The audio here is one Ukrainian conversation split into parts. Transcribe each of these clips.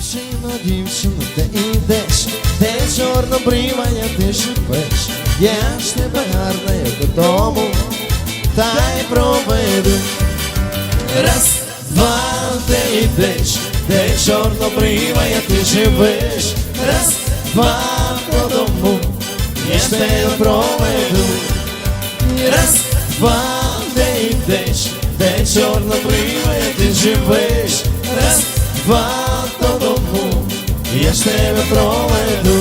Дівчино, дівчино, де ідеш, де чорно бривання ти живеш, я ж тебе гарна, як додому, та й проведу. Раз, два, де йдеш, де чорно бривання ти живеш, раз, два, додому, я ж тебе проведу. Раз, два, де йдеш, де чорно бриває, ти живеш, раз, два, тебе проведу.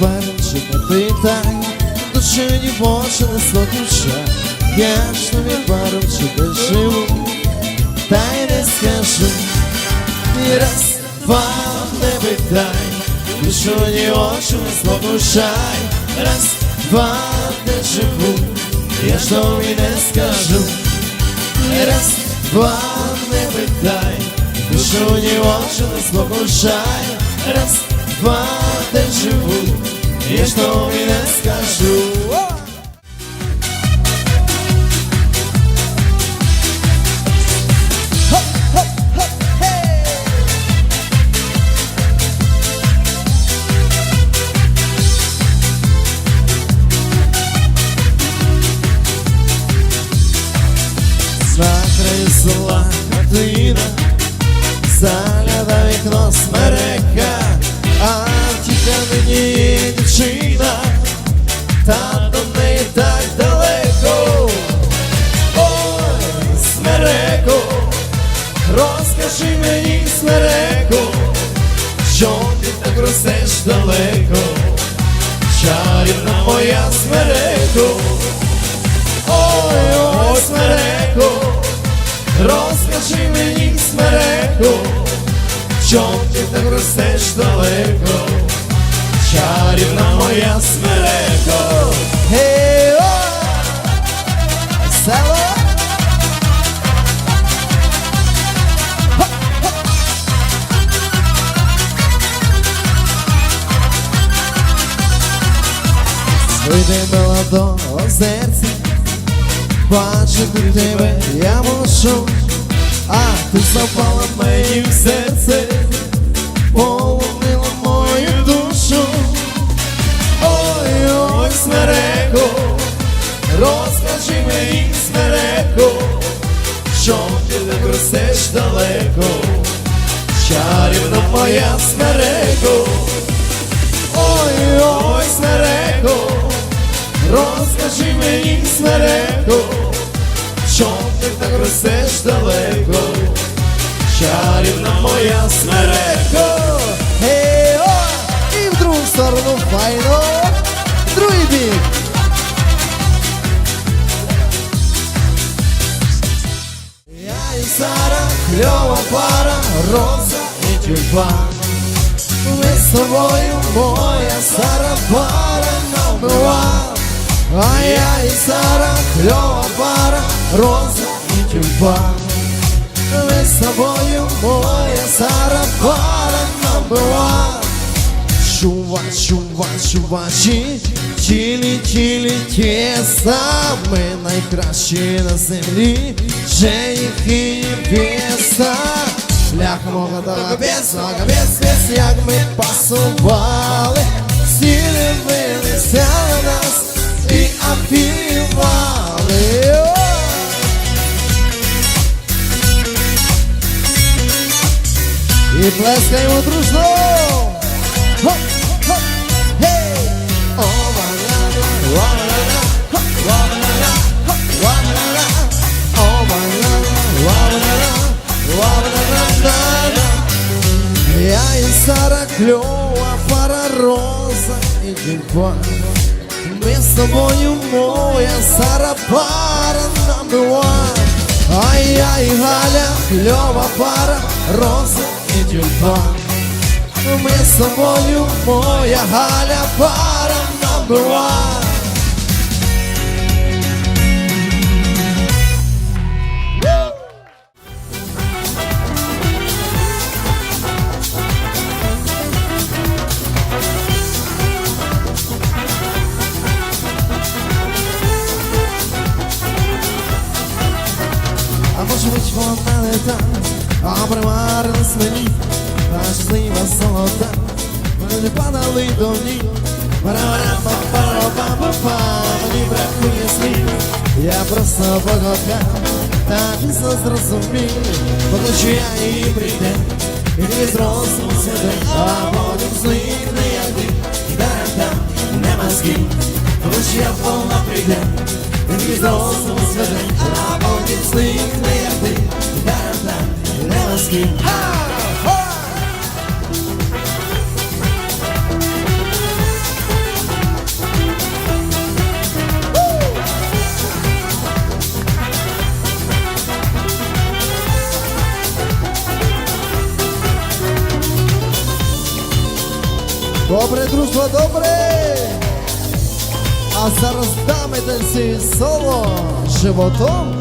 Не душі в очі не слухаша, я ж тобі не живу, та й не скажу. І раз, два, не питай, душу ні очі не слухай, раз, два, не живу, я ж тобі не скажу. І раз, два, не питай, душу ні очі не слухай, раз, два, де живу, я ж тобі не скажу. За краю села хатина, загляда вікно смерека, а тільки мені розкажи мені, смереко, що ти так ростеш далеко, чарівна моя смереко. Ой, ой, смереко, розкажи мені, смереко, чом ти так ростеш далеко, чарівна моя смереко. Вийди молодого серця Бачити тебе я мушу, а ти запала мені в серце, полонила мою душу. Ой, ой, смереко, розкажи мені, смереко, що ти так ростеш далеко, чарівна моя смереко. Ой, ой, смереко, розкажи мені, смереко, що ти так ростеш далеко, чарівна моя смереко. Гей, о! І в другу сторону файно, другий бік. Я і Сара, кльова пара, роза і тюльпан. Ми з тобою, моя Сара, пара номер. А я і Сара, кльова пара, роза і тюльпан. Ми з тобою, моя Сара, пара one. Чува, чува, чувачі, тілі, тілі, тіса, ми найкращі на землі, їх і піса. Бляха мого капець, до капець, капець, як ми пасували, всі І плескаємо дружно. Хоп, хоп, гей! О, ва-ла-ла, ва-ла-ла, хоп, ва-ла-ла, хоп, ва-ла-ла. О, ва-ла-ла, ва-ла-ла, ва-ла-ла-ла-ла. Я і Сара кльова пара роза і тюльпан. Ми з тобою, моя Сара, пара number one. Ай-яй, Галя, кльова пара, рози і тюльпан. Ми з собою, моя Галя, пара number. Не падали до ні. Пара-пара-па-пара-па-па-па, мені бракує слів, я просто покохав, та пізно зрозумів, поки що я її прийде, і не з розуму сведе, а потім зникне як ти, там не мозги, коли ж я повна прийде, і не з розуму сведе, а потім зникне як ти, там не мозги. Добре, дружба, добре! А зараз дами танцюють соло животом.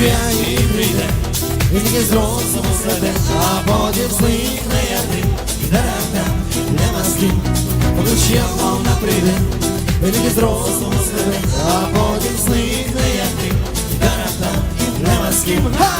Я її прийде, і тільки з розуму сведе, а потім зникне я тим І дарем нема з ким, коли ще вона прийде Тільки з розуму сведе, а потім зникне я тим І дарем нема з ким Ха!